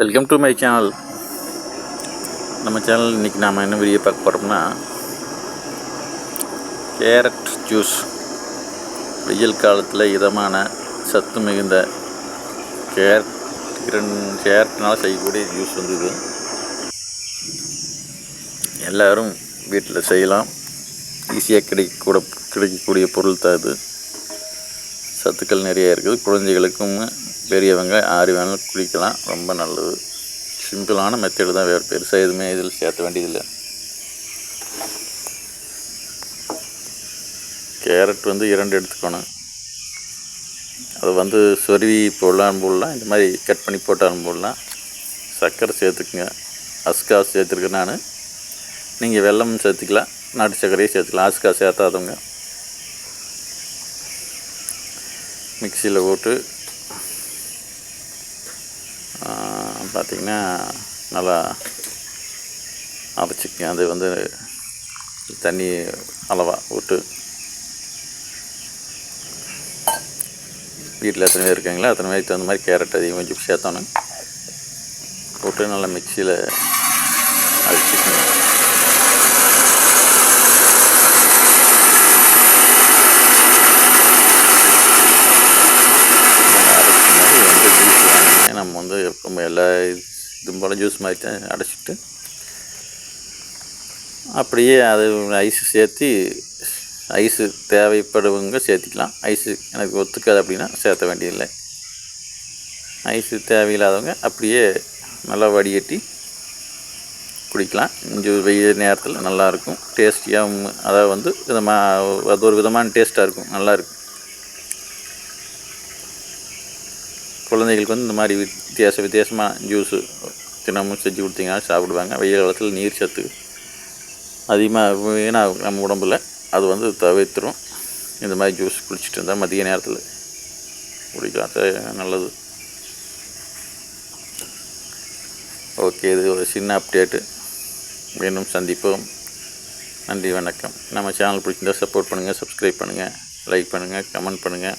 Welcome to my channel நம்ம channel இன்றைக்கி நாம் என்ன வீடியோ பார்க்க போகிறோம்னா கேரட் ஜூஸ் வெயில் காலத்தில் இதமான சத்து மிகுந்த கேரட் கேரட்னால் செய்யக்கூடிய ஜூஸ் வந்து இது. எல்லோரும் வீட்டில் செய்யலாம். ஈஸியாக கிடைக்கக்கூட கிடைக்கக்கூடிய பொருள் தான் இது. சத்துக்கள் நிறைய இருக்குது. குழந்தைகளுக்கும் பெரியவங்க ஆறு வேணாலும் குளிக்கலாம். ரொம்ப நல்லது. சிம்பிளான மெத்தடு தான் வேறு பெருசாக எதுவுமே இதில் சேர்த்த வேண்டியதில்லை. கேரட் வந்து இரண்டு எடுத்துக்கணும். அது வந்து சொருவி போடலாம் போடலாம். இந்த மாதிரி கட் பண்ணி போட்டாலும் போடலாம். சர்க்கரை சேர்த்துக்குங்க. அஸ்கா சேர்த்துருக்கேன் நான். நீங்கள் வெல்லம் சேர்த்துக்கலாம். நாட்டு சர்க்கரையும் சேர்த்துக்கலாம். அஸ்கா சேர்த்தாதவங்க. மிக்சியில் போட்டு பார்த்திங்கன்னா நல்லா அரைச்சிக்க அது வந்து தண்ணி அளவாக விட்டு. வீட்டில் எத்தனை பேர் இருக்காங்களோ அத்தனை பேருக்கு தகுந்த மாதிரி கேரட் அதிகம் கொஞ்சம் சேர்த்தோன்னு போட்டு நல்லா மிக்சியில் அரைச்சிக்கணும் நம்ம வந்து எப்பவுமே எல்லா இதுவும் போல் ஜூஸ் மாதிரி தான் அடைச்சிட்டு அப்படியே அது ஐஸு சேர்த்து ஐஸு தேவைப்படுவங்க சேர்த்திக்கலாம். ஐஸு எனக்கு ஒத்துக்காது அப்படின்னா சேர்த்த வேண்டியதில்லை. ஐஸு தேவையில்லாதவங்க அப்படியே நல்லா வடிகட்டி குடிக்கலாம். கொஞ்சம் வெயில் நேரத்தில் நல்லாயிருக்கும் டேஸ்டியாகவும் அதாவது வந்து விதமாக அது ஒரு விதமான டேஸ்ட்டாக இருக்கும். நல்லாயிருக்கும் குழந்தைகளுக்கு வந்து இந்த மாதிரி வித்தியாச வித்தியாசமாக ஜூஸு தினமும் செஞ்சு கொடுத்தீங்கன்னா சாப்பிடுவாங்க. வெயில் காலத்தில் நீர் சத்து அதிகமாக வீணாகும் நம்ம உடம்பில். அது வந்து தவிர்த்துரும். இந்த மாதிரி ஜூஸ் குடிச்சிட்டு இருந்தால் மதிய நேரத்தில் குடிக்கலாம். அது நல்லது. ஓகே இது ஒரு சின்ன அப்டேட்டு மீண்டும் சந்திப்போம். நன்றி வணக்கம். நம்ம சேனல் பிடிச்சிருந்தால் சப்போர்ட் பண்ணுங்கள் சப்ஸ்கிரைப் பண்ணுங்கள் லைக் பண்ணுங்கள் கமெண்ட் பண்ணுங்கள்